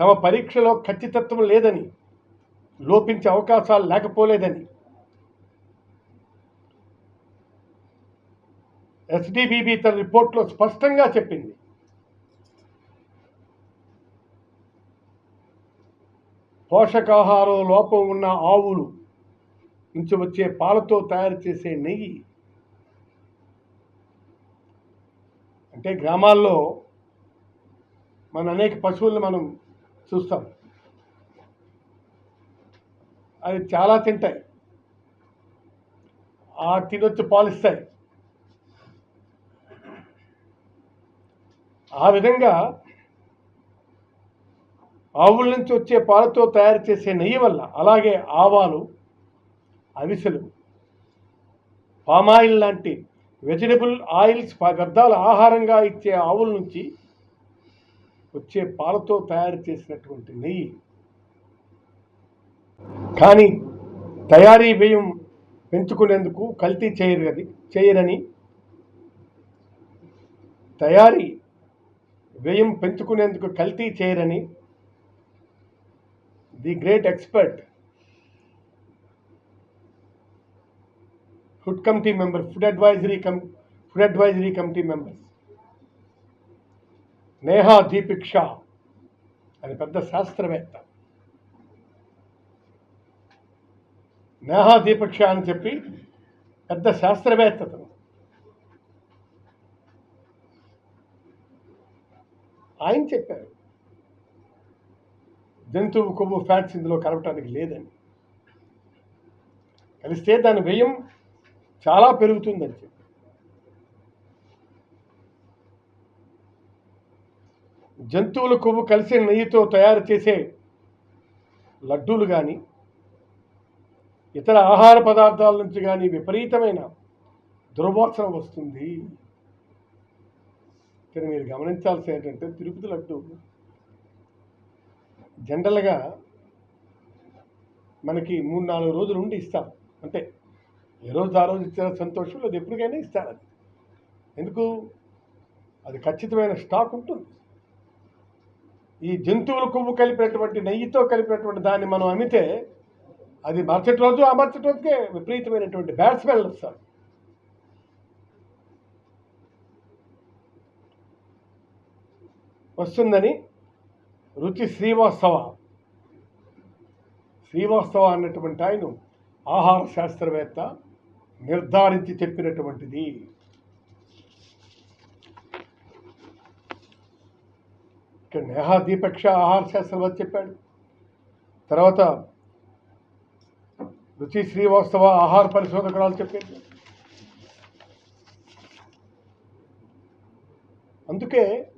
తమ పరీక్షలో ఖచ్చితత్వం లేదని లోపించే అవకాశాలు లేకపోలేదని. ఎస్డిబిబి తన రిపోర్ట్లో స్పష్టంగా చెప్పింది. పోషకాహారం లోపం ఉన్న ఆవులు నుంచి వచ్చే పాలతో తయారు చేసే నెయ్యి. అంటే గ్రామాల్లో మన అనేక పశువులను మనం చూస్తాం. అవి చాలా తింటాయి. ఆ తినొచ్చి పాలిస్తాయి. ఆ విధంగా ఆవుల నుంచి వచ్చే పాలతో తయారు చేసే నెయ్యి వల్ల అలాగే ఆవాలు అవిసెలు పామాయిల్ లాంటి వెజిటబుల్ ఆయిల్స్ వ్యర్థాలు ఆహారంగా ఇచ్చే ఆవుల నుంచి వచ్చే పాలతో తయారు చేసినటువంటి నెయ్యి. కానీ తయారీ వ్యయం పెంచుకునేందుకు కల్తీ చేయరది చేయరని తయారీ వ్యయం పెంచుకునేందుకు కల్తీ చేయరని the great expert food committee member food advisory cum food advisory committee members. Neha Deepik పెద్ద శాస్త్రవేత్త నేహా దీపక్ అని చెప్పి పెద్ద శాస్త్రవేత్త అతను. ఆయన చెప్పారు జంతువు కొవ్వు ఫ్యాట్స్ ఇందులో కలవటానికి లేదని. కలిస్తే దాని వ్యయం చాలా పెరుగుతుందని చెప్పి. జంతువుల కొవ్వు కలిసే నెయ్యితో తయారు చేసే లడ్డూలు కానీ ఇతర ఆహార పదార్థాల నుంచి కానీ విపరీతమైన దుర్వాసన వస్తుంది. ఇక్కడ మీరు గమనించాల్సి ఏంటంటే తిరుపతి లడ్డు జనరల్గా మనకి మూడు నాలుగు రోజులు ఉండి ఇస్తారు. అంతే ఏ రోజు ఆ రోజు ఇచ్చిన సంతోషం అది ఎప్పటికైనా ఇస్తారు అది. ఎందుకు? అది ఖచ్చితమైన స్టాక్ ఉంటుంది. ఈ జంతువుల కొవ్వు కలిపినటువంటి నెయ్యితో కలిపినటువంటి దాన్ని మనం అమ్మితే అది మరుసటి రోజు ఆ మరుసటి రోజుకే విపరీతమైనటువంటి బ్యాడ్ స్మెల్ వస్తారు వస్తుందని రుచి శ్రీవాస్తవ. శ్రీవాస్తవ అన్నటువంటి ఆయన ఆహార శాస్త్రవేత్త నిర్ధారించి చెప్పినటువంటిది. నేహా దీపక్ష ఆహార శాస్త్రవేత్త చెప్పాడు. తర్వాత రుచి శ్రీవాస్తవ ఆహార పరిశోధకురాలు చెప్పింది అందుకే